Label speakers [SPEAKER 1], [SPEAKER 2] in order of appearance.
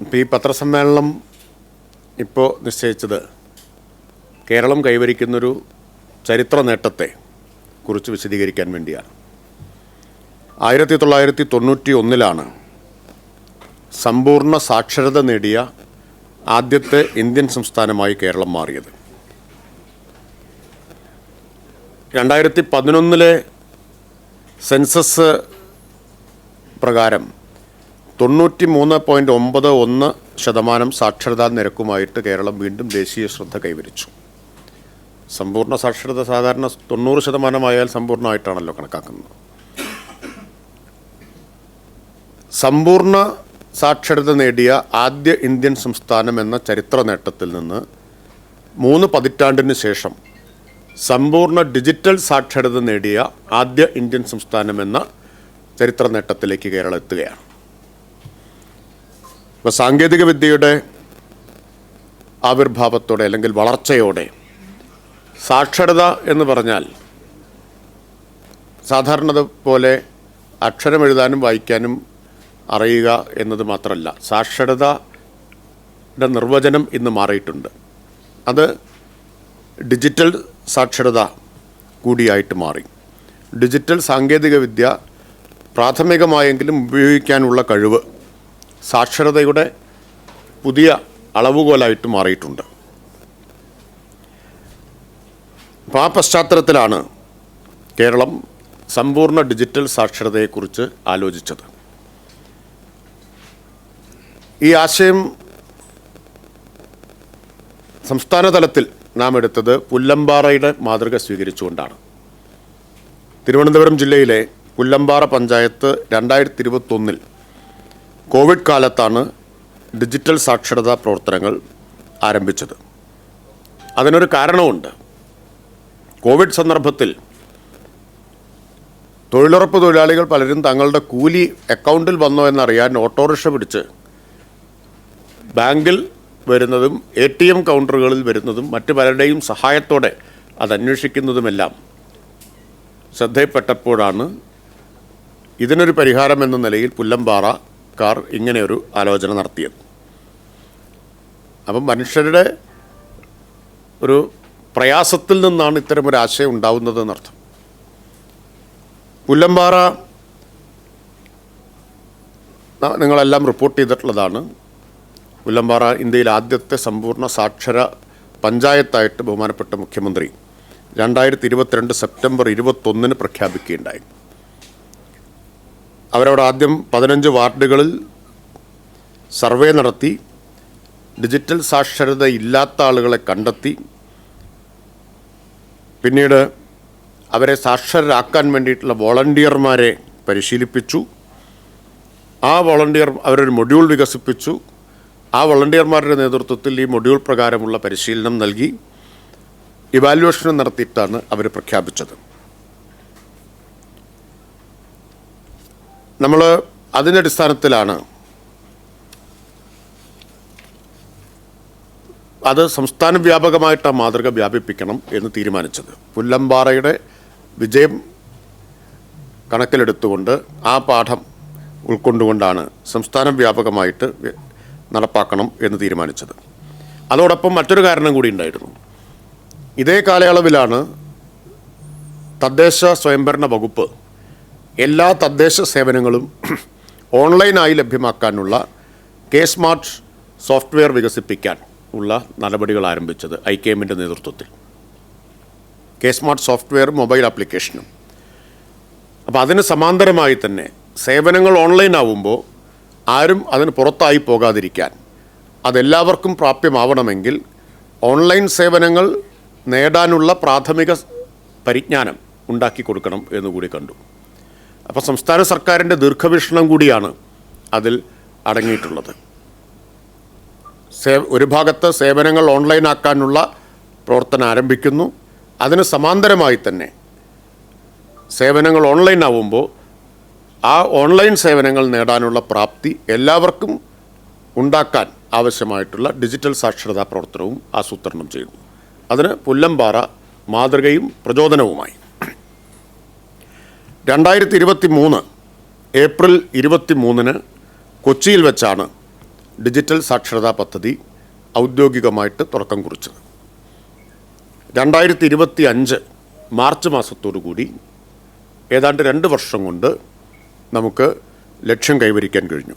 [SPEAKER 1] ഇപ്പം ഈ പത്രസമ്മേളനം ഇപ്പോൾ നിശ്ചയിച്ചത് കേരളം കൈവരിക്കുന്നൊരു ചരിത്ര നേട്ടത്തെ കുറിച്ച് വിശദീകരിക്കാൻ വേണ്ടിയാണ്. ആയിരത്തി തൊള്ളായിരത്തി തൊണ്ണൂറ്റി ഒന്നിലാണ് സമ്പൂർണ സാക്ഷരത നേടിയ ആദ്യത്തെ ഇന്ത്യൻ സംസ്ഥാനമായി കേരളം മാറിയത്. രണ്ടായിരത്തി പതിനൊന്നിലെ സെൻസസ് പ്രകാരം തൊണ്ണൂറ്റി മൂന്ന് പോയിന്റ് ഒമ്പത് ഒന്ന് ശതമാനം സാക്ഷരതാ നിരക്കുമായിട്ട് കേരളം വീണ്ടും ദേശീയ ശ്രദ്ധ കൈവരിച്ചു. സമ്പൂർണ സാക്ഷരത സാധാരണ തൊണ്ണൂറ് ശതമാനമായാൽ സമ്പൂർണമായിട്ടാണല്ലോ കണക്കാക്കുന്നത്. സമ്പൂർണ സാക്ഷരത നേടിയ ആദ്യ ഇന്ത്യൻ സംസ്ഥാനം എന്ന ചരിത്ര നേട്ടത്തിൽ നിന്ന് മൂന്ന് പതിറ്റാണ്ടിന് ശേഷം സമ്പൂർണ ഡിജിറ്റൽ സാക്ഷരത നേടിയ ആദ്യ ഇന്ത്യൻ സംസ്ഥാനം എന്ന ചരിത്ര നേട്ടത്തിലേക്ക് കേരളം എത്തുകയാണ്. ഇപ്പോൾ സാങ്കേതിക വിദ്യയുടെ ആവിർഭാവത്തോടെ അല്ലെങ്കിൽ വളർച്ചയോടെ സാക്ഷരത എന്ന് പറഞ്ഞാൽ സാധാരണ പോലെ അക്ഷരം എഴുതാനും വായിക്കാനും അറിയുക എന്നത് മാത്രമല്ല. സാക്ഷരതയുടെ നിർവചനം ഇന്ന് മാറിയിട്ടുണ്ട്. അത് ഡിജിറ്റൽ സാക്ഷരത കൂടിയായിട്ട് മാറി. ഡിജിറ്റൽ സാങ്കേതികവിദ്യ പ്രാഥമികമായെങ്കിലും ഉപയോഗിക്കാനുള്ള കഴിവ് സാക്ഷരതയുടെ പുതിയ അളവുകോലായിട്ട് മാറിയിട്ടുണ്ട്. അപ്പോൾ ആ പശ്ചാത്തലത്തിലാണ് കേരളം സമ്പൂർണ ഡിജിറ്റൽ സാക്ഷരതയെക്കുറിച്ച് ആലോചിച്ചത്. ഈ ആശയം സംസ്ഥാന തലത്തിൽ നാം എടുത്തത് പുല്ലമ്പാറയുടെ മാതൃക സ്വീകരിച്ചുകൊണ്ടാണ്. തിരുവനന്തപുരം ജില്ലയിലെ പുല്ലമ്പാറ പഞ്ചായത്ത് രണ്ടായിരത്തി ഇരുപത്തൊന്നിൽ കോവിഡ് കാലത്താണ് ഡിജിറ്റൽ സാക്ഷരതാ പ്രവർത്തനങ്ങൾ ആരംഭിച്ചത്. അതിനൊരു കാരണമുണ്ട് കോവിഡ് സന്ദർഭത്തിൽ തൊഴിലുറപ്പ് തൊഴിലാളികൾ പലരും തങ്ങളുടെ കൂലി അക്കൗണ്ടിൽ വന്നോ എന്നറിയാൻ ഓട്ടോറിക്ഷ പിടിച്ച് ബാങ്കിൽ വരുന്നതും എ ടി എം കൗണ്ടറുകളിൽ വരുന്നതും മറ്റു പലരുടെയും സഹായത്തോടെ അത് അന്വേഷിക്കുന്നതുമെല്ലാം ശ്രദ്ധയിൽപ്പെട്ടപ്പോഴാണ് ഇതിനൊരു പരിഹാരം എന്ന നിലയിൽ പുല്ലമ്പാറക്കാർ ഇങ്ങനെയൊരു ആലോചന നടത്തിയത്. അപ്പം മനുഷ്യരുടെ ഒരു പ്രയാസത്തിൽ നിന്നാണ് ഇത്തരമൊരു ആശയം ഉണ്ടാവുന്നതെന്നർത്ഥം പുല്ലമ്പാറ നിങ്ങളെല്ലാം റിപ്പോർട്ട് ചെയ്തിട്ടുള്ളതാണ്. പുല്ലമ്പാറ ഇന്ത്യയിൽ ആദ്യത്തെ സമ്പൂർണ സാക്ഷര പഞ്ചായത്തായിട്ട് ബഹുമാനപ്പെട്ട മുഖ്യമന്ത്രി രണ്ടായിരത്തി ഇരുപത്തിരണ്ട് സെപ്റ്റംബർ ഇരുപത്തൊന്നിന് പ്രഖ്യാപിക്കുകയുണ്ടായി. അവരവിടെ ആദ്യം പതിനഞ്ച് വാർഡുകളിൽ സർവേ നടത്തി ഡിജിറ്റൽ സാക്ഷരത ഇല്ലാത്ത ആളുകളെ കണ്ടെത്തി പിന്നീട് അവരെ സാക്ഷരരാക്കാൻ വേണ്ടിയിട്ടുള്ള വോളണ്ടിയർമാരെ പരിശീലിപ്പിച്ചു. ആ വോളണ്ടിയർ അവരൊരു മൊഡ്യൂൾ വികസിപ്പിച്ചു. ആ വോളണ്ടിയർമാരുടെ നേതൃത്വത്തിൽ ഈ മൊഡ്യൂൾ പ്രകാരമുള്ള പരിശീലനം നൽകി. ഇവാലുവേഷനും നടത്തിയിട്ടാണ് അവർ പ്രഖ്യാപിച്ചത്. നമ്മൾ അതിന്റെ അടിസ്ഥാനത്തിലാണ് അത് സംസ്ഥാന വ്യാപകമായിട്ട് ആ മാതൃക വ്യാപിപ്പിക്കണം എന്ന് തീരുമാനിച്ചത്. പുല്ലമ്പാറയുടെ വിജയം കണക്കിലെടുത്തുകൊണ്ട് ആ പാഠം ഉൾക്കൊണ്ടുകൊണ്ടാണ് സംസ്ഥാനം വ്യാപകമായിട്ട് നടപ്പാക്കണം എന്ന് തീരുമാനിച്ചത്. അതോടൊപ്പം മറ്റൊരു കാരണം കൂടി ഉണ്ടായിരുന്നു. ഇതേ കാലയളവിലാണ് തദ്ദേശ സ്വയംഭരണ വകുപ്പ് എല്ലാ തദ്ദേശ സേവനങ്ങളും ഓൺലൈനായി ലഭ്യമാക്കാനുള്ള കെ സ്മാർട്ട് സോഫ്റ്റ്വെയർ വികസിപ്പിക്കാൻ ഉള്ള നടപടികൾ ആരംഭിച്ചത് ഐ കെ എമ്മിന്റെ നേതൃത്വത്തിൽ. കെ സ്മാർട്ട് സോഫ്റ്റ്വെയർ മൊബൈൽ ആപ്ലിക്കേഷനും. അപ്പോൾ അതിന് സമാന്തരമായി തന്നെ സേവനങ്ങൾ ഓൺലൈൻ ആവുമ്പോൾ ആരും അതിന് പുറത്തായി പോകാതിരിക്കാൻ അതെല്ലാവർക്കും പ്രാപ്യമാവണമെങ്കിൽ ഓൺലൈൻ സേവനങ്ങൾ നേടാനുള്ള പ്രാഥമിക പരിജ്ഞാനം ഉണ്ടാക്കി കൊടുക്കണം എന്നുകൂടി കണ്ടു. അപ്പോൾ സംസ്ഥാന സർക്കാരിന്റെ ദീർഘവീക്ഷണം കൂടിയാണ് അതിൽ അടങ്ങിയിട്ടുള്ളത്. സേവ ഒരു ഭാഗത്ത് സേവനങ്ങൾ ഓൺലൈനാക്കാനുള്ള പ്രവർത്തനം ആരംഭിക്കുന്നു. അതിന് സമാന്തരമായി തന്നെ സേവനങ്ങൾ ഓൺലൈൻ ആവുമ്പോൾ ആ ഓൺലൈൻ സേവനങ്ങൾ നേടാനുള്ള പ്രാപ്തി എല്ലാവർക്കും ഉണ്ടാക്കാൻ ആവശ്യമായിട്ടുള്ള ഡിജിറ്റൽ സാക്ഷരതാ പ്രവർത്തനവും ആസൂത്രണം ചെയ്യുന്നു. അതിന് പുല്ലമ്പാറ മാതൃകയും പ്രചോദനവുമായി. രണ്ടായിരത്തി ഇരുപത്തി മൂന്ന് ഏപ്രിൽ ഇരുപത്തി മൂന്നിന് കൊച്ചിയിൽ വെച്ചാണ് ഡിജിറ്റൽ സാക്ഷരതാ പദ്ധതി ഔദ്യോഗികമായിട്ട് തുടക്കം കുറിച്ചത്. രണ്ടായിരത്തി ഇരുപത്തി അഞ്ച് മാർച്ച് മാസത്തോടു കൂടി ഏതാണ്ട് രണ്ട് വർഷം കൊണ്ട് നമുക്ക് ലക്ഷ്യം കൈവരിക്കാൻ കഴിഞ്ഞു.